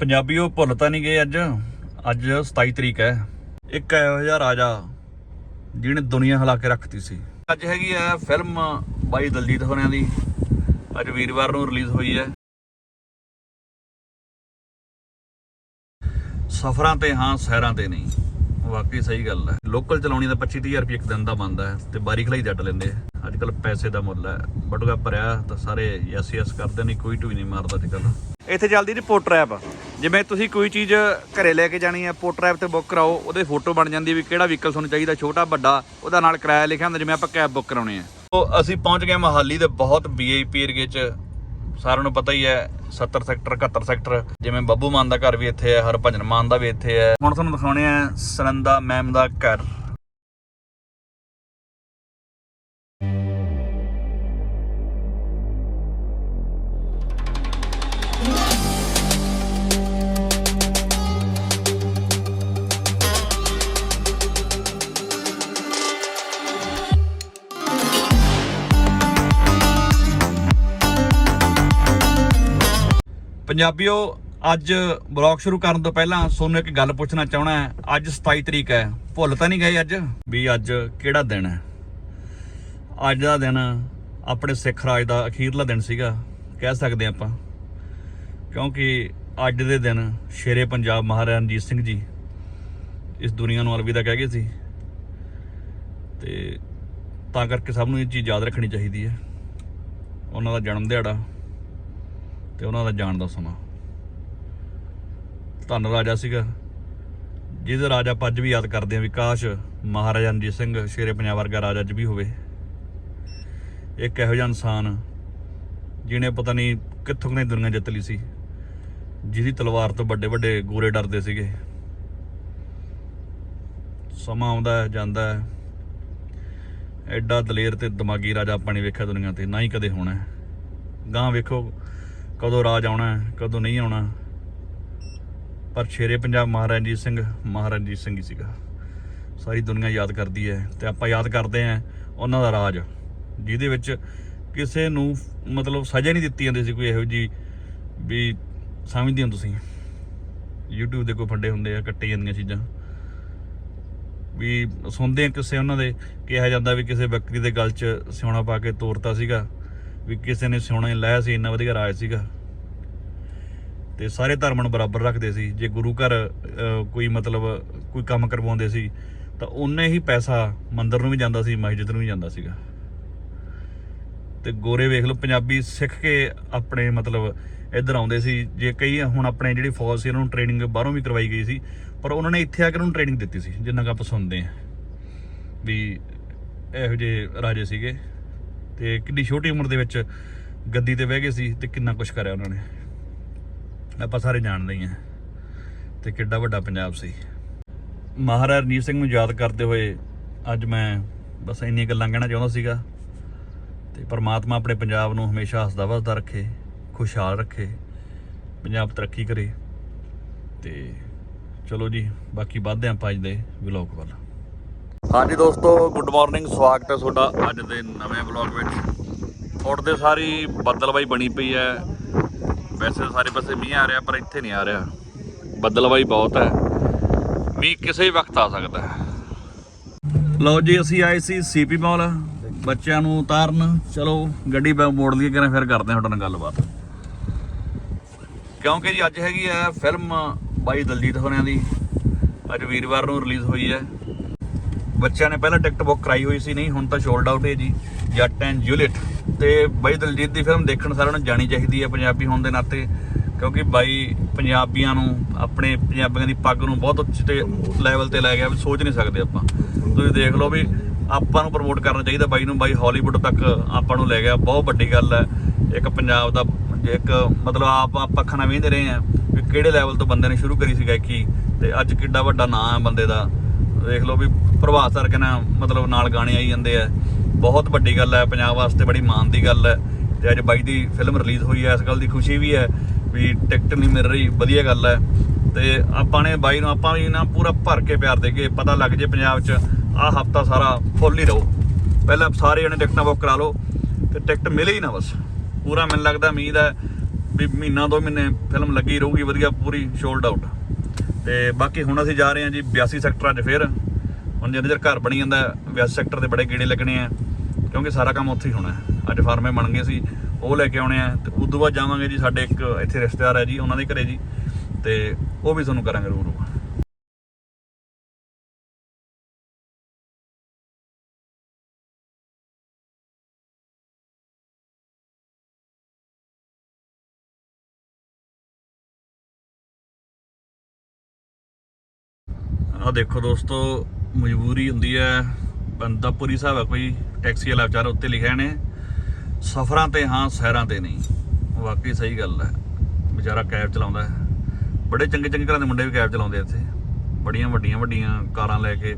ਪੰਜਾਬੀਓ ਭੁੱਲ ਤਾਂ ਨਹੀਂ ਗਏ ਅੱਜ। ਅੱਜ 27 ਤਰੀਕ ਹੈ। ਇੱਕ ਇਹੋ ਜਿਹਾ ਰਾਜਾ ਜਿਹਨੇ ਦੁਨੀਆ ਹਿਲਾ ਕੇ ਰੱਖਤੀ ਸੀ। ਅੱਜ ਹੈਗੀ ਹੈ ਫਿਲਮ ਬਾਈ ਦਲਜੀਤ ਹੋਰਿਆਂ ਦੀ। ਅੱਜ ਵੀਰਵਾਰ ਨੂੰ ਰਿਲੀਜ਼ ਹੋਈ ਹੈ। ਸਫ਼ਰਾਂ ਤੇ ਹਾਂ ਸੈਰਾਂ ਤੇ ਨਹੀਂ। ਵਾਕਈ ਸਹੀ ਗੱਲ ਹੈ। ਲੋਕਲ ਚਲਾਉਣੀ ਦਾ 25000 ਰੁਪਏ ਇੱਕ ਦਿਨ ਦਾ ਬਣਦਾ ਹੈ ਤੇ ਬਾਰੀ ਖਲਾਈ ਜੱਟ ਲੈਂਦੇ ਅੱਜ ਕੱਲ ਪੈਸੇ ਦਾ ਮੁੱਲ ਹੈ। ਬਟੂਗਾ ਭਰਿਆ ਤਾਂ ਸਾਰੇ ਯੈਸ ਯੈਸ ਕਰਦੇ ਨਹੀਂ ਕੋਈ ਟੂਈ ਨਹੀਂ ਮਾਰਦਾ ਅੱਜ ਕੱਲ ਇੱਥੇ ਚੱਲਦੀ ਰਿਪੋਰਟਰ ਐਪ ਜਿਵੇਂ ਤੁਸੀਂ ਕੋਈ ਚੀਜ਼ ਘਰੇ ਲੈ ਕੇ ਜਾਣੀ ਹੈ ਪੋਰਟਰ ਐਪ ਤੇ ਬੁੱਕ ਕਰਾਓ ਉਹਦੇ ਫੋਟੋ ਬਣ ਜਾਂਦੀ ਵੀ ਕਿਹੜਾ ਵਹੀਕਲ ਤੁਹਾਨੂੰ ਚਾਹੀਦਾ ਛੋਟਾ ਵੱਡਾ ਉਹਦਾ ਨਾਲ ਕਿਰਾਇਆ ਲਿਖਿਆ ਹੁੰਦਾ ਜਿਵੇਂ ਆਪਾਂ ਕੈਬ ਬੁੱਕ ਕਰਾਉਣੀ ਹੈ। ਉਹ ਅਸੀਂ ਪਹੁੰਚ ਗਏ ਮਹਾਲੀ ਦੇ ਬਹੁਤ ਵੀਆਈਪੀ ਏਰੀਏ 'ਚ। ਸਾਰਿਆਂ ਨੂੰ ਪਤਾ ਹੀ ਹੈ 70 ਸੈਕਟਰ 71 ਸੈਕਟਰ। ਜਿਵੇਂ ਬੱਬੂ ਮਾਨ ਦਾ ਘਰ ਵੀ ਇੱਥੇ ਹੈ ਹਰਭਜਨ ਮਾਨ ਦਾ ਵੀ ਇੱਥੇ ਹੈ। ਹੁਣ ਤੁਹਾਨੂੰ ਦਿਖਾਉਣੇ ਆ ਸਰੰਦਾ ਮੈਮ ਦਾ ਘਰ। ਪੰਜਾਬੀਓ, ਅੱਜ ਬਲੌਗ ਸ਼ੁਰੂ ਕਰਨ ਤੋਂ ਪਹਿਲਾਂ ਤੁਹਾਨੂੰ ਇੱਕ ਗੱਲ ਪੁੱਛਣਾ ਚਾਹਣਾ ਹੈ। ਅੱਜ 27 ਤਰੀਕ ਹੈ। ਭੁੱਲ ਤਾਂ ਨਹੀਂ ਗਏ ਅੱਜ? ਵੀ ਅੱਜ ਕਿਹੜਾ ਦਿਨ ਹੈ? ਅੱਜ ਦਾ ਦਿਨ ਆਪਣੇ ਸਿੱਖ ਰਾਜ ਦਾ ਅਖੀਰਲਾ ਦਿਨ ਸੀਗਾ। ਕਹਿ ਸਕਦੇ ਆਪਾਂ। ਕਿਉਂਕਿ ਅੱਜ ਦੇ ਦਿਨ ਸ਼ੇਰੇ ਪੰਜਾਬ ਮਹਾਰਾਜਾ ਰਣਜੀਤ ਸਿੰਘ ਜੀ ਇਸ ਦੁਨੀਆ ਨੂੰ ਅਲਵਿਦਾ ਕਹਿ ਗਏ ਸੀ। ਤੇ ਤਾਂ ਕਰਕੇ ਸਭ ਨੂੰ ਇਹ ਚੀਜ਼ ਯਾਦ ਰੱਖਣੀ ਚਾਹੀਦੀ ਹੈ। ਉਹਨਾਂ ਦਾ ਜਨਮ ਦਿਹਾੜਾ ਤੇ ਉਹਨਾਂ ਦਾ ਜਾਣ ਦਾ ਸਮਾਂ। ਧੰਨ ਰਾਜਾ ਸੀਗਾ। ਜਿਹਦੇ ਰਾਜਾ ਆਪਾਂ ਅੱਜ ਵੀ ਯਾਦ ਕਰਦੇ ਆ ਵੀ ਕਾਸ਼ ਮਹਾਰਾਜਾ ਰਣਜੀਤ ਸਿੰਘ ਸ਼ੇਰੇ ਪੰਜਾਬ ਵਰਗਾ ਰਾਜਾ ਅੱਜ ਵੀ ਹੋਵੇ। ਇੱਕ ਇਹੋ ਜਿਹਾ ਇਨਸਾਨ ਜਿਹਨੇ ਪਤਾ ਨਹੀਂ ਕਿੱਥੋਂ ਨੇ ਦੁਨੀਆ ਜਿੱਤ ਲਈ ਸੀ। ਜਿਹਦੀ ਤਲਵਾਰ ਤੋਂ ਵੱਡੇ ਵੱਡੇ ਗੋਰੇ ਡਰਦੇ ਸੀਗੇ। ਸਮਾਂ ਆਉਂਦਾ ਜਾਂਦਾ ਐਡਾ ਦਲੇਰ ਤੇ ਦਿਮਾਗੀ ਰਾਜਾ ਆਪਾਂ ਨੇ ਵੇਖਿਆ ਦੁਨੀਆ ਤੇ, ਨਾ ਹੀ ਕਦੇ ਹੋਣਾ ਹੈ। ਗਾਂ ਵੇਖੋ ਕਦੋਂ ਰਾਜ ਆਉਣਾ, ਕਦੋਂ ਨਹੀਂ ਆਉਣਾ। ਪਰ ਸ਼ੇਰੇ ਪੰਜਾਬ ਮਹਾਰਾਜਾ ਸਿੰਘ ਮਹਾਰਾਜਾ ਸਿੰਘ ਹੀ ਸੀਗਾ। ਸਾਰੀ ਦੁਨੀਆ ਯਾਦ ਕਰਦੀ ਹੈ ਤੇ ਆਪਾਂ ਯਾਦ ਕਰਦੇ ਆਂ ਉਹਨਾਂ ਦਾ ਰਾਜ, ਜਿਹਦੇ ਵਿੱਚ ਕਿਸੇ ਨੂੰ ਮਤਲਬ ਸਜ਼ਾ ਨਹੀਂ ਦਿੱਤੀ ਜਾਂਦੀ ਸੀ ਕੋਈ ਇਹੋ ਜੀ ਵੀ ਸਮਝਦੇ ਹੋ ਤੁਸੀਂ? YouTube ਦੇ ਕੋਈ ਫੰਡੇ ਹੁੰਦੇ ਆ, ਕੱਟੇ ਜਾਂਦੀਆਂ ਚੀਜ਼ਾਂ। ਵੀ ਸੁਣਦੇ ਆ ਕਿਸੇ ਉਹਨਾਂ ਦੇ, ਕਿਹਾ ਜਾਂਦਾ ਵੀ ਕਿਸੇ ਬੱਕਰੀ ਦੇ ਗਲ 'ਚ ਸਿਉਣਾ ਪਾ ਕੇ ਤੋਰਤਾ ਸੀਗਾ। ਵੀ ਕਿਸੇ ਨੇ ਸਿਉਣਾ ਲਾਇਆ ਸੀ, ਇੰਨਾ ਵਧੀਆ ਰਾਜ ਸੀਗਾ। ਤੇ ਸਾਰੇ ਧਰਮਾਂ ਨੂੰ ਬਰਾਬਰ ਰੱਖਦੇ ਸੀ। ਜੇ ਗੁਰੂ ਘਰ ਕੋਈ ਮਤਲਬ, ਕੋਈ ਕੰਮ ਕਰਵਾਉਂਦੇ ਸੀ, ਤਾਂ ਉਹਨੇ ਹੀ ਪੈਸਾ ਮੰਦਰ ਨੂੰ ਵੀ ਜਾਂਦਾ ਸੀ, ਮਸਜਿਦ ਨੂੰ ਵੀ ਜਾਂਦਾ ਸੀਗਾ। ਤੇ ਗੋਰੇ ਵੇਖ ਲਓ, ਪੰਜਾਬੀ ਸਿੱਖ ਕੇ ਆਪਣੇ ਮਤਲਬ ਇੱਧਰ ਆਉਂਦੇ ਸੀ। ਜੇ ਕਈ ਹੁਣ ਆਪਣੇ ਜਿਹੜੀ ਫੌਜ ਸੀ ਉਹਨਾਂ ਨੂੰ ਟ੍ਰੇਨਿੰਗ ਬਾਹਰੋਂ ਵੀ ਕਰਵਾਈ ਗਈ ਸੀ, ਪਰ ਉਹਨਾਂ ਨੇ ਇੱਥੇ ਆ ਕੇ ਉਹਨਾਂ ਨੂੰ ਟ੍ਰੇਨਿੰਗ ਦਿੱਤੀ ਸੀ, ਜਿੰਨਾ ਕੁ ਆਪਾਂ ਸੁਣਦੇ ਆ ਵੀ ਇਹੋ ਜਿਹੇ ਰਾਜੇ ਸੀਗੇ। ਤੇ ਕਿੰਨੀ ਛੋਟੀ ਉਮਰ ਦੇ ਵਿੱਚ ਗੱਦੀ ਤੇ ਬਹਿ ਗਏ ਸੀ ਤੇ ਕਿੰਨਾ ਕੁਝ ਕਰਿਆ ਉਹਨਾਂ ਨੇ। ਆਪਾਂ ਸਾਰੇ ਜਾਣਦੇ ਹੀ ਆ ਤੇ ਕਿੱਡਾ ਵੱਡਾ ਪੰਜਾਬ ਸੀ। ਮਹਾਰਾਜਾ ਰਣਜੀਤ ਸਿੰਘ ਨੂੰ ਯਾਦ ਕਰਦੇ ਹੋਏ ਅੱਜ ਮੈਂ ਬਸ ਇੰਨੀਆਂ ਗੱਲਾਂ ਕਹਿਣਾ ਚਾਹੁੰਦਾ ਸੀਗਾ ਤੇ ਪਰਮਾਤਮਾ ਆਪਣੇ ਪੰਜਾਬ ਨੂੰ ਹਮੇਸ਼ਾ ਹੱਸਦਾ ਵਸਦਾ ਰੱਖੇ, ਖੁਸ਼ਹਾਲ ਰੱਖੇ, ਪੰਜਾਬ ਤਰੱਕੀ ਕਰੇ ਤੇ ਚਲੋ ਜੀ, ਬਾਕੀ ਵੱਧਦੇ ਹਾਂ ਆਪਾਂ ਅੱਜ ਦੇ ਵਲੌਗ ਵੱਲ। ਹਾਂਜੀ ਦੋਸਤੋ ਗੁੱਡ ਮਾਰਨਿੰਗ ਸਵਾਗਤ ਹੈ ਤੁਹਾਡਾ ਅੱਜ ਦੇ ਨਵੇਂ ਵਲੌਗ ਵਿੱਚ। ਉੱਠਦੇ ਸਾਰੀ ਬੱਦਲਬਾਈ ਬਣੀ ਪਈ ਹੈ। ਵੈਸੇ ਸਾਰੇ ਪਾਸੇ ਮੀਂਹ ਆ ਰਿਹਾ, ਪਰ ਇੱਥੇ ਨਹੀਂ ਆ ਰਿਹਾ। ਬੱਦਲਬਾਈ ਬਹੁਤ ਹੈ। ਮੀਂਹ ਕਿਸੇ ਵੀ ਵਕਤ ਆ ਸਕਦਾ ਹੈ। ਲਓ ਜੀ, ਅਸੀਂ ਆਏ ਸੀ ਸੀਪੀ ਮਾਲ ਬੱਚਿਆਂ ਨੂੰ ਉਤਾਰਨ। ਚਲੋ, ਗੱਡੀ ਬੈ ਮੋੜ ਲਈਏ ਕਿਰਾਂ ਫਿਰ ਕਰਦੇ ਹਾਂ ਤੁਹਾਡੇ ਨਾਲ ਗੱਲਬਾਤ। ਕਿਉਂਕਿ ਜੀ ਅੱਜ ਹੈਗੀ ਹੈ ਫਿਲਮ ਬਾਈ ਦਲਜੀਤ ਹੋਰਿਆਂ ਦੀ। ਅੱਜ ਵੀਰਵਾਰ ਨੂੰ ਰਿਲੀਜ਼ ਹੋਈ ਹੈ। ਬੱਚਿਆਂ ਨੇ ਪਹਿਲਾਂ ਟਿਕਟ ਬੁੱਕ ਕਰਾਈ ਹੋਈ ਸੀ, ਨਹੀਂ, ਹੁਣ ਤਾਂ ਸ਼ੋਲਡ ਆਊਟ ਹੈ ਜੀ, ਜੱਟ ਐਂਡ ਜੂਲੀਅਟ ਤੇ ਬਾਈ ਦਲਜੀਤ ਦੀ ਫਿਲਮ ਦੇਖਣ ਸਾਰਿਆਂ ਨੂੰ ਜਾਣੀ ਚਾਹੀਦੀ ਹੈ ਪੰਜਾਬੀ ਹੋਣ ਦੇ ਨਾਤੇ, ਕਿਉਂਕਿ ਬਾਈ ਪੰਜਾਬੀਆਂ ਨੂੰ, ਆਪਣੇ ਪੰਜਾਬੀਆਂ ਦੀ ਪੱਗ ਨੂੰ ਬਹੁਤ ਉੱਚੇ ਲੈਵਲ ਤੇ ਲੈ ਗਿਆ ਵੀ ਸੋਚ ਨਹੀਂ ਸਕਦੇ ਆਪਾਂ। ਤੁਸੀਂ ਦੇਖ ਲਓ ਵੀ ਆਪਾਂ ਨੂੰ ਪ੍ਰਮੋਟ ਕਰਨਾ ਚਾਹੀਦਾ ਬਾਈ ਨੂੰ, ਬਾਈ ਹਾਲੀਵੁੱਡ ਤੱਕ ਆਪਾਂ ਨੂੰ ਲੈ ਗਿਆ, ਬਹੁਤ ਵੱਡੀ ਗੱਲ ਹੈ। ਇੱਕ ਪੰਜਾਬ ਦਾ, ਇੱਕ ਮਤਲਬ ਆਪ, ਆਪਾਂ ਅੱਖਾਂ ਨਾਲ ਵੇਖਦੇ ਰਹੇ ਆ ਵੀ ਕਿਹੜੇ ਲੈਵਲ ਤੋਂ ਬੰਦੇ ਨੇ ਸ਼ੁਰੂ ਕਰੀ ਸੀ ਗਾਇਕੀ, ਤੇ ਅੱਜ ਕਿੱਡਾ ਵੱਡਾ ਨਾਂ ਹੈ ਬੰਦੇ ਦਾ। ਦੇਖ ਲਓ ਵੀ ਪ੍ਰਭਾਤ ਸਰ ਕਹਿੰਦਾ ਮਤਲਬ ਨਾਲ ਗਾਣੇ ਆਈ ਜਾਂਦੇ ਆ। ਬਹੁਤ ਵੱਡੀ ਗੱਲ ਹੈ ਪੰਜਾਬ ਵਾਸਤੇ ਬੜੀ ਮਾਣ ਦੀ ਗੱਲ ਹੈ ਤੇ ਅੱਜ ਬਾਈ ਦੀ ਫਿਲਮ ਰਿਲੀਜ਼ ਹੋਈ ਹੈ ਇਸ ਗੱਲ ਦੀ ਖੁਸ਼ੀ ਵੀ ਹੈ ਵੀ ਟਿਕਟ ਨਹੀਂ ਮਿਲ ਰਹੀ, ਵਧੀਆ ਗੱਲ ਹੈ ਤੇ ਆਪਾਂ ਨੇ ਬਾਈ ਨੂੰ ਆਪਾਂ ਵੀ ਨਾ ਪੂਰਾ ਭਰ ਕੇ ਪਿਆਰ ਦੇਗੇ ਪਤਾ ਲੱਗ ਜੇ ਪੰਜਾਬ 'ਚ ਆਹ ਹਫਤਾ ਸਾਰਾ ਫੁੱਲ ਹੀ ਰਹੋ। ਪਹਿਲਾਂ ਸਾਰੇ ਜਣੇ ਟਿਕਟਾਂ ਬੁੱਕ ਕਰਾ ਲਓ, ਤੇ ਟਿਕਟ ਮਿਲੇ ਹੀ ਨਾ ਬਸ। ਪੂਰਾ ਮੈਨੂੰ ਲੱਗਦਾ ਉਮੀਦ ਹੈ ਵੀ ਮਹੀਨਾ ਦੋ ਮਹੀਨੇ ਫਿਲਮ ਲੱਗੀ ਰਹੂਗੀ, ਵਧੀਆ ਪੂਰੀ ਸ਼ੋਲਡ ਆਊਟ ਤੇ ਬਾਕੀ ਹੁਣ ਅਸੀਂ ਜਾ ਰਹੇ ਹਾਂ ਜੀ 82 ਸੈਕਟਰ ਅੱਜ ਫੇਰ। ਹੁਣ ਜਿੰਨੇ ਚਿਰ ਘਰ ਬਣੀ ਜਾਂਦਾ 82 ਸੈਕਟਰ ਦੇ ਬੜੇ ਗੇੜੇ ਲੱਗਣੇ ਆ, ਕਿਉਂਕਿ ਸਾਰਾ ਕੰਮ ਉੱਥੇ ਹੀ ਹੋਣਾ ਅੱਜ ਫਾਰਮੇ ਬਣ ਗਏ ਸੀ, ਉਹ ਲੈ ਕੇ ਆਉਣੇ ਆ, ਤੇ ਤੋਂ ਬਾਅਦ ਜਾਵਾਂਗੇ ਜੀ ਸਾਡੇ ਇੱਕ ਇੱਥੇ ਰਿਸ਼ਤੇਦਾਰ ਹੈ ਜੀ, ਉਹਨਾਂ ਦੇ ਘਰੇ ਜੀ, ਤੇ ਉਹ ਵੀ ਤੁਹਾਨੂੰ ਕਰਾਂਗੇ ਰੂਰੂ ਆਹ ਦੇਖੋ ਦੋਸਤੋ ਮਜਬੂਰੀ ਹੁੰਦੀ ਹੈ। ਬੰਦਾ ਪੂਰੀ ਹਿਸਾਬ ਹੈ ਕੋਈ ਟੈਕਸੀ ਵਾਲਾ ਵਿਚਾਰਾ ਉੱਤੇ ਲਿਖਿਆ ਨੇ ਸਫ਼ਰਾਂ ਤੇ ਹਾਂ ਸੈਰਾਂ ਤੇ ਨਹੀਂ। ਵਾਕਈ ਸਹੀ ਗੱਲ ਹੈ। ਵਿਚਾਰਾ ਕੈਬ ਚਲਾਉਂਦਾ ਹੈ। ਬੜੇ ਚੰਗੇ ਚੰਗੇ ਘਰਾਂ ਦੇ ਮੁੰਡੇ ਵੀ ਕੈਬ ਚਲਾਉਂਦੇ ਆ ਇੱਥੇ। ਬੜੀਆਂ ਵੱਡੀਆਂ ਵੱਡੀਆਂ ਕਾਰਾਂ ਲੈ ਕੇ।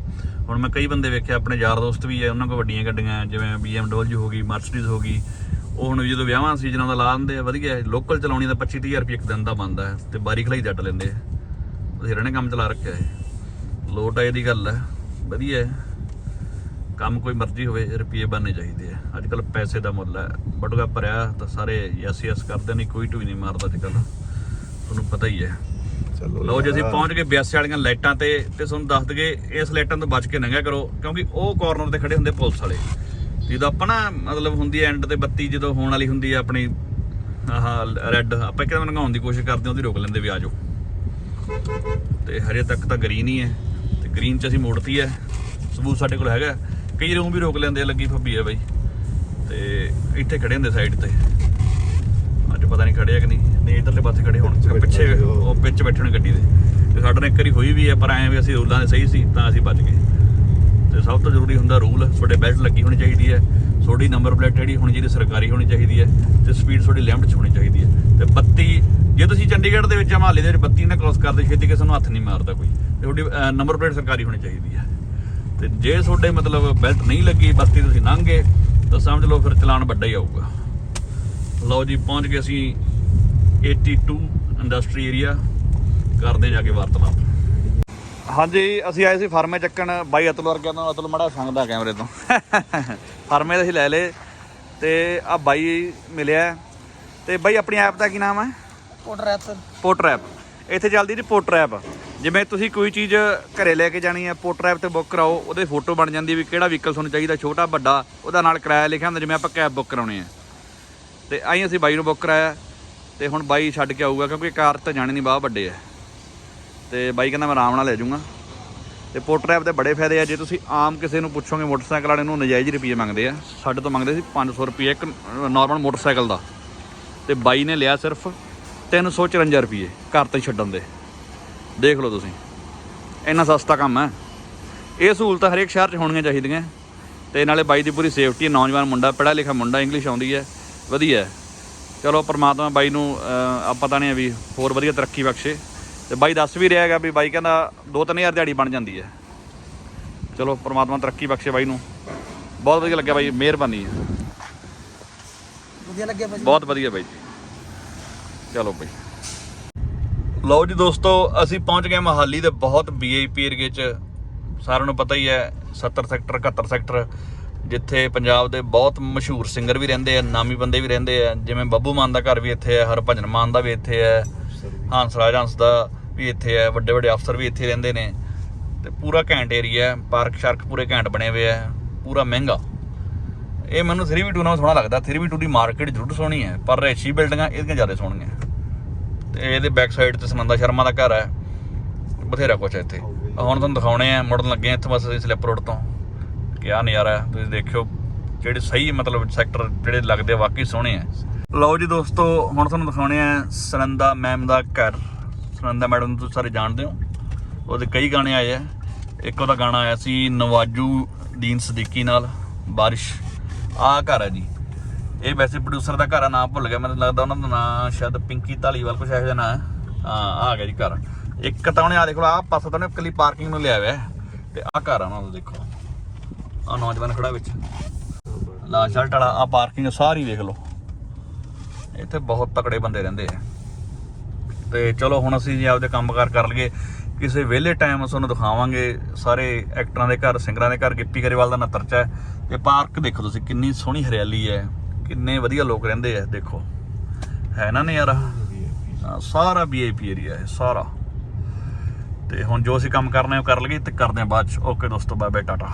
ਹੁਣ ਮੈਂ ਕਈ ਬੰਦੇ ਵੇਖਿਆ ਆਪਣੇ ਯਾਰ ਦੋਸਤ ਵੀ ਹੈ ਉਹਨਾਂ ਕੋਲ ਵੱਡੀਆਂ ਗੱਡੀਆਂ ਹੈ, ਜਿਵੇਂ BMW ਹੋ ਗਈ ਮਰਸੀਡੀਜ਼ ਹੋ ਗਈ। ਉਹ ਹੁਣ ਜਦੋਂ ਵਿਆਹਾਂ ਸੀਜ਼ਨਾਂ ਦਾ ਲਾ ਦਿੰਦੇ ਆ ਵਧੀਆ ਲੋਕਲ ਚਲਾਉਣੀ ਦਾ 25 30000 ਰੁਪਏ ਇੱਕ ਦਿਨ ਦਾ ਬਣਦਾ ਹੈ ਤੇ ਬਾਰੀ ਖਲਾਈ ਜੱਟ ਲੈਂਦੇ ਆ। ਬਥੇਰੇ ਨੇ ਕੰਮ ਚਲਾ ਰੱਖਿਆ ਹੈ। ਲੋਟ ਆਏ ਦੀ ਗੱਲ ਹੈ। ਵਧੀਆ ਹੈ। ਕੰਮ ਕੋਈ ਮਰਜ਼ੀ ਹੋਵੇ ਰੁਪਏ ਬਣਨੇ ਚਾਹੀਦੇ ਆ ਅੱਜ ਕੱਲ ਪੈਸੇ ਦਾ ਮੁੱਲ ਹੈ। ਬਟੂਆ ਭਰਿਆ ਤਾਂ ਸਾਰੇ ਯੈਸ ਯੈਸ ਕਰਦੇ ਨਹੀਂ ਕੋਈ ਟੂਈ ਨਹੀਂ ਮਾਰਦਾ ਅੱਜ ਕੱਲ ਤੁਹਾਨੂੰ ਪਤਾ ਹੀ ਹੈ। ਚਲੋ ਲਓ ਜੀ ਅਸੀਂ ਪਹੁੰਚ ਗਏ 82 ਵਾਲੀਆਂ ਲਾਈਟਾਂ ਤੇ ਤੇ ਤੁਹਾਨੂੰ ਦੱਸ ਦਗੇ ਇਸ ਲਾਈਟਾਂ ਤੋਂ ਬਚ ਕੇ ਲੰਘਿਆ ਕਰੋ ਕਿਉਂਕਿ ਉਹ ਕਾਰਨਰ ਤੇ ਖੜੇ ਹੁੰਦੇ ਪੁਲਿਸ ਵਾਲੇ। ਜਦੋਂ ਆਪਾਂ ਨਾ ਮਤਲਬ ਹੁੰਦੀ ਹੈ ਐਂਡ ਤੇ ਬੱਤੀ ਜਦੋਂ ਹੋਣ ਵਾਲੀ ਹੁੰਦੀ ਹੈ ਆਪਣੀ ਆਹ ਰੈੱਡ ਆਪਾਂ ਕਿਤੇ ਲੰਘਾਉਣ ਦੀ ਕੋਸ਼ਿਸ਼ ਕਰਦੇ ਹਾਂ ਉਹਦੀ ਰੋਕ ਲੈਂਦੇ ਵੀ ਆ ਜਾਓ। ਤੇ ਹਰੇ ਤੱਕ ਤਾਂ ਗ੍ਰੀਨ ਹੀ ਹੈ। ਗ੍ਰੀਨ ਚ ਅਸੀਂ ਮੋੜਤੀ ਹੈ। ਸਬੂਤ ਸਾਡੇ ਕੋਲ ਹੈਗਾ। ਕਈ ਰੂਮ ਵੀ ਰੋਕ ਲੈਂਦੇ ਲੱਗੀ ਫੱਬੀ ਹੈ ਬਾਈ। ਤੇ ਇੱਥੇ ਖੜੇ ਹੁੰਦੇ ਸਾਈਡ ਤੇ। ਅੱਜ ਪਤਾ ਨਹੀਂ ਖੜੇ ਆ ਕਿ ਨਹੀਂ। ਨਹੀਂ ਇਧਰਲੇ ਪਾਸੇ ਖੜੇ ਹੋਣ। ਪਿੱਛੇ ਉਹ। ਉਹ ਪਿੱਛੇ ਬੈਠੇ ਨੇ ਗੱਡੀ ਦੇ। ਤੇ ਸਾਡੇ ਨਾਲ ਇੱਕ ਵਾਰੀ ਹੋਈ ਵੀ ਹੈ ਪਰ ਐਂ ਵੀ ਅਸੀਂ ਰੂਲਾਂ ਦੇ ਸਹੀ ਸੀ ਤਾਂ ਅਸੀਂ ਬਚ ਗਏ। ਤੇ ਸਭ ਤੋਂ ਜ਼ਰੂਰੀ ਹੁੰਦਾ ਰੂਲ ਤੁਹਾਡੇ ਬੈਲਟ ਲੱਗੀ ਹੋਣੀ ਚਾਹੀਦੀ ਹੈ। ਤੁਹਾਡੀ ਨੰਬਰ ਪਲੇਟ ਜਿਹੜੀ ਹੋਣੀ ਚਾਹੀਦੀ ਸਰਕਾਰੀ ਹੋਣੀ ਚਾਹੀਦੀ ਹੈ। ਤੇ ਸਪੀਡ ਤੁਹਾਡੀ ਲਿਮਟ 'ਚ ਹੋਣੀ ਚਾਹੀਦੀ ਹੈ। ਤੇ ਬੱਤੀ ਜੇ ਤੁਸੀਂ ਚੰਡੀਗੜ੍ਹ ਦੇ ਵਿੱਚ ਮਹੱਲੇ ਦੇ ਵਿੱਚ ਬੱਤੀ ਨਾ ਕ੍ਰੋਸ ਕਰਦੇ ਛੇਤੀ ਕਿਸੇ ਨੂੰ ਹੱਥ ਨਹੀਂ ਮਾਰਦਾ ਕੋਈ। ਤੁਹਾਡੀ ਨੰਬਰ ਪਲੇਟ ਸਰਕਾਰੀ ਹੋਣੀ ਚਾਹੀਦੀ ਹੈ। ਤੇ ਜੇ ਤੁਹਾਡੇ ਮਤਲਬ ਬੈਲਟ ਨਹੀਂ ਲੱਗੀ ਬੱਤੀ ਤੁਸੀਂ ਲੰਘ ਗਏ ਤਾਂ ਸਮਝ ਲਓ ਫਿਰ ਚਲਾਨ ਵੱਡਾ ਹੀ ਆਊਗਾ। ਲਓ ਜੀ ਪਹੁੰਚ ਗਏ ਅਸੀਂ 82 ਇੰਡਸਟਰੀ ਏਰੀਆ ਕਰਦੇ ਜਾ ਕੇ ਵਾਰਤਾਲਾਪ। ਹਾਂਜੀ ਅਸੀਂ ਆਏ ਸੀ ਫਾਰਮੇ ਚੱਕਣ। ਬਾਈ ਅਤੁਲ ਵਰਗਿਆਂ ਤੋਂ ਅਤੁਲ ਮੜਾ ਸੰਗਦਾ ਕੈਮਰੇ ਤੋਂ। ਫਾਰਮੇ ਤਾਂ ਅਸੀਂ ਲੈ ਲਏ। ਤੇ ਆ ਬਾਈ ਮਿਲਿਆ। ਤੇ ਬਾਈ ਆਪਣੀ ਐਪ ਦਾ ਕੀ ਨਾਮ ਹੈ? ਆਰਡਰ ਐਪ ਪੋਟਰ ਐਪ ਇੱਥੇ ਚੱਲਦੀ ਜੀ ਪੋਟਰ ਐਪ। ਜਿਵੇਂ ਤੁਸੀਂ ਕੋਈ ਚੀਜ਼ ਘਰੇ ਲੈ ਕੇ ਜਾਣੀ ਹੈ ਪੋਟਰੈਪ ਤੇ ਬੁੱਕ ਕਰਾਓ, ਉਹਦੇ ਫੋਟੋ ਬਣ ਜਾਂਦੀ ਵੀ ਕਿਹੜਾ ਵਹੀਕਲ ਤੁਹਾਨੂੰ ਚਾਹੀਦਾ, ਛੋਟਾ, ਵੱਡਾ, ਉਹਦਾ ਨਾਲ ਕਿਰਾਇਆ ਲਿਖਿਆ ਹੁੰਦਾ, ਜਿਵੇਂ ਆਪਾਂ ਕੈਬ ਬੁੱਕ ਕਰਾਉਣੀ ਹੈ। ਤੇ ਆਈ ਅਸੀਂ ਬਾਈ ਨੂੰ ਬੁੱਕ ਕਰਾਇਆ, ਤੇ ਹੁਣ ਬਾਈ ਛੱਡ ਕੇ ਆਊਗਾ, ਕਿਉਂਕਿ ਕਾਰ ਤਾਂ ਜਾਣੇ ਨਹੀਂ ਬਾਹ ਵੱਡੇ ਹੈ। ਤੇ ਬਾਈ ਕਹਿੰਦਾ ਮੈਂ ਆਰਾਮ ਨਾਲ ਲੈ ਜਾਊਂਗਾ। ਤੇ ਪੋਟਰ ਐਪ ਦੇ ਬੜੇ ਫਾਇਦੇ ਆ, ਜੇ ਤੁਸੀਂ ਆਮ ਕਿਸੇ ਨੂੰ ਪੁੱਛੋਗੇ, ਮੋਟਰਸਾਈਕਲ ਵਾਲੇ ਨੂੰ ਨਜਾਇਜ਼ ਰੁਪਏ ਮੰਗਦੇ ਆ। ਸਾਡੇ ਤੋਂ ਮੰਗਦੇ ਸੀ 500 ਰੁਪਏ ਇੱਕ ਨਾਰਮਲ ਮੋਟਰਸਾਈਕਲ ਦਾ। ਤੇ ਬਾਈ ਨੇ ਲਿਆ ਸਿਰਫ 354 ਰੁਪਏ ਘਰ ਤੇ ਛੱਡਣ ਦੇ। ਦੇਖ ਲਓ ਤੁਸੀਂ। ਇੰਨਾ ਸਸਤਾ ਕੰਮ ਹੈ। ਇਹ ਸਹੂਲਤਾਂ ਹਰੇਕ ਸ਼ਹਿਰ 'ਚ ਹੋਣੀਆਂ ਚਾਹੀਦੀਆਂ। ਤੇ ਨਾਲੇ ਬਾਈ ਦੀ ਪੂਰੀ ਸੇਫਟੀ ਹੈ। ਨੌਜਵਾਨ ਮੁੰਡਾ ਪੜ੍ਹਿਆ ਲਿਖਿਆ ਮੁੰਡਾ ਇੰਗਲਿਸ਼ ਆਉਂਦੀ ਹੈ। ਵਧੀਆ। ਚਲੋ ਪ੍ਰਮਾਤਮਾ ਬਾਈ ਨੂੰ ਅਹ, ਆ ਪਤਾ ਨਹੀਂ ਵੀ ਹੋਰ ਵਧੀਆ ਤਰੱਕੀ ਬਖਸ਼ੇ। ਤੇ ਬਾਈ ਦੱਸ ਵੀ ਰਿਹਾ ਹੈਗਾ ਵੀ ਬਾਈ ਕਹਿੰਦਾ 2-3000 ਦਿਹਾੜੀ ਬਣ ਜਾਂਦੀ ਹੈ। ਚਲੋ ਪ੍ਰਮਾਤਮਾ ਤਰੱਕੀ ਬਖਸ਼ੇ ਬਾਈ ਨੂੰ। ਬਹੁਤ ਵਧੀਆ ਲੱਗਿਆ ਬਾਈ ਮਿਹਰਬਾਨੀ ਹੈ। ਵਧੀਆ ਲੱਗਿਆ ਭਾਜੀ ਬਹੁਤ ਵਧੀਆ ਬਾਈ ਜੀ। ਚਲੋ ਬਾਈ। ਲਓ ਜੀ ਦੋਸਤੋ, ਅਸੀਂ ਪਹੁੰਚ ਗਏ ਮਹਾਲੀ ਦੇ ਬਹੁਤ ਵੀਆਈਪੀ ਏਰੀਏ 'ਚ। ਸਾਰਿਆਂ ਨੂੰ ਪਤਾ ਹੀ ਹੈ 70 ਸੈਕਟਰ 71 ਸੈਕਟਰ, ਜਿੱਥੇ ਪੰਜਾਬ ਦੇ ਬਹੁਤ ਮਸ਼ਹੂਰ ਸਿੰਗਰ ਵੀ ਰਹਿੰਦੇ ਆ, ਨਾਮੀ ਬੰਦੇ ਵੀ ਰਹਿੰਦੇ ਆ। ਜਿਵੇਂ ਬੱਬੂ ਮਾਨ ਦਾ ਘਰ ਵੀ ਇੱਥੇ ਹੈ, ਹਰਭਜਨ ਮਾਨ ਦਾ ਵੀ ਇੱਥੇ ਹੈ, ਹੰਸ ਰਾਜ ਹੰਸ ਦਾ ਵੀ ਇੱਥੇ ਹੈ, ਵੱਡੇ ਵੱਡੇ ਅਫਸਰ ਵੀ ਇੱਥੇ ਰਹਿੰਦੇ ਨੇ। ਤੇ ਪੂਰਾ ਘੈਂਟ ਏਰੀਆ ਹੈ, ਪਾਰਕ ਸ਼ਾਰਕ ਪੂਰੇ ਘੈਂਟ ਬਣੇ ਹੋਏ ਆ, ਪੂਰਾ ਮਹਿੰਗਾ। ਇਹ ਮੈਨੂੰ 3v2 ਨਾਲ ਸੋਹਣਾ ਲੱਗਦਾ। 3v2 ਦੀ ਮਾਰਕੀਟ ਜ਼ਰੂਰ ਸੋਹਣੀ ਹੈ, ਪਰ ਰੇਸ਼ੀ ਬਿਲਡਿੰਗਾਂ ਇਹਦੀਆਂ ਜ਼ਿਆਦਾ ਸੋਹਣੀਆਂ ਤੇ ਇਹਦੇ ਬੈਕ ਸਾਈਡ ਤੇ ਸਨੰਦਾ ਸ਼ਰਮਾ ਦਾ ਘਰ ਹੈ। ਬਥੇਰਾ ਕੁਛ ਹੈ ਇੱਥੇ। ਹੁਣ ਤੁਹਾਨੂੰ ਦਿਖਾਉਣੇ ਆ, ਮੁੜਨ ਲੱਗੇ ਆ ਇੱਥੇ ਬਸ ਅਸੀਂ ਸਲਿੱਪ ਰੋਡ ਤੋਂ। ਕਿਆ ਨਜ਼ਾਰਾ ਤੁਸੀਂ ਦੇਖਿਓ ਜਿਹੜੇ ਸਹੀ ਮਤਲਬ ਸੈਕਟਰ ਜਿਹੜੇ ਲੱਗਦੇ ਆ, ਵਾਕਈ ਸੋਹਣੇ ਆ। ਲਓ ਜੀ ਦੋਸਤੋ, ਹੁਣ ਤੁਹਾਨੂੰ ਦਿਖਾਉਣੇ ਆ ਸੁਨੰਦਾ ਮੈਮ ਦਾ ਘਰ। ਸੁਨੰਦਾ ਮੈਡਮ ਨੂੰ ਤੁਸੀਂ ਸਾਰੇ ਜਾਣਦੇ ਹੋ। ਉਹਦੇ ਕਈ ਗਾਣੇ ਆਏ ਆ। ਇੱਕ ਉਹਦਾ ਗਾਣਾ ਆਇਆ ਸੀ, ਨਵਾਜੂ ਦੀਨ ਸਦੀਕੀ ਨਾਲ, ਬਾਰਿਸ਼। ਆ ਘਰ ਹੈ ਜੀ। ਇਹ ਵੈਸੇ ਪ੍ਰੋਡਿਊਸਰ ਦਾ ਘਰ ਆ, ਨਾਮ ਭੁੱਲ ਗਿਆ, ਮੈਨੂੰ ਲੱਗਦਾ ਉਹਨਾਂ ਦਾ ਨਾਮ ਸ਼ਾਇਦ ਪਿੰਕੀ ਢਾਲੀਵਾਲ ਕੁਛ ਇਹੋ ਜਿਹਾ ਨਾਂ ਹਾਂ। ਆ ਗਿਆ ਜੀ ਘਰ। ਇੱਕ ਤਾਂ ਉਹਨੇ ਆ ਦੇਖੋ ਆ ਪਾਸੇ ਤਾਂ ਉਹਨੇ ਇਕੱਲੀ ਪਾਰਕਿੰਗ ਨੂੰ ਲਿਆ ਹੋਇਆ ਹੈ। ਤੇ ਆ ਘਰ ਆ ਉਹਨਾਂ ਦਾ, ਦੇਖੋ। ਆ ਨੌਜਵਾਨ ਖੜਾ ਵਿੱਚ। ਲਾਲ ਸ਼ਰਟ ਵਾਲਾ ਆ ਪਾਰਕਿੰਗ ਸਾਰੀ ਦੇਖ ਲਓ। ਇੱਥੇ ਬਹੁਤ ਤਕੜੇ ਬੰਦੇ ਰਹਿੰਦੇ ਆ। ਤੇ ਚਲੋ ਹੁਣ ਅਸੀਂ ਜੀ ਆਪਦੇ ਕੰਮਕਾਰ ਕਰ ਲਈਏ। ਕਿਸੇ ਵਿਹਲੇ ਟਾਈਮ ਤੁਹਾਨੂੰ ਦਿਖਾਵਾਂਗੇ ਸਾਰੇ ਐਕਟਰਾਂ ਦੇ ਘਰ ਸਿੰਗਰਾਂ ਦੇ ਘਰ ਗਿੱਪੀ ਗਰੇਵਾਲ ਦਾ ਨਤਰਚਾ ਹੈ। ਤੇ ਪਾਰਕ ਦੇਖੋ ਤੁਸੀਂ ਕਿੰਨੀ ਸੋਹਣੀ ਹਰਿਆਲੀ ਹੈ ਕਿੰਨੇ ਵਧੀਆ ਲੋਕ ਰਹਿੰਦੇ ਆ ਦੇਖੋ। ਹੈ ਨਾ ਨਜ਼ਾਰਾ? ਹਾਂ, ਸਾਰਾ ਵੀਆਈਪੀ ਏਰੀਆ ਹੈ ਸਾਰਾ। ਤੇ ਹੁਣ ਜੋ ਅਸੀਂ ਕੰਮ ਕਰਨਾ ਹੈ ਉਹ ਕਰ ਲਈਏ ਤੇ ਕਰਦੇ ਹਾਂ ਬਾਅਦ ਚ। ਓਕੇ ਦੋਸਤੋ ਬਾਏ ਬਾਏ ਟਾਟਾ।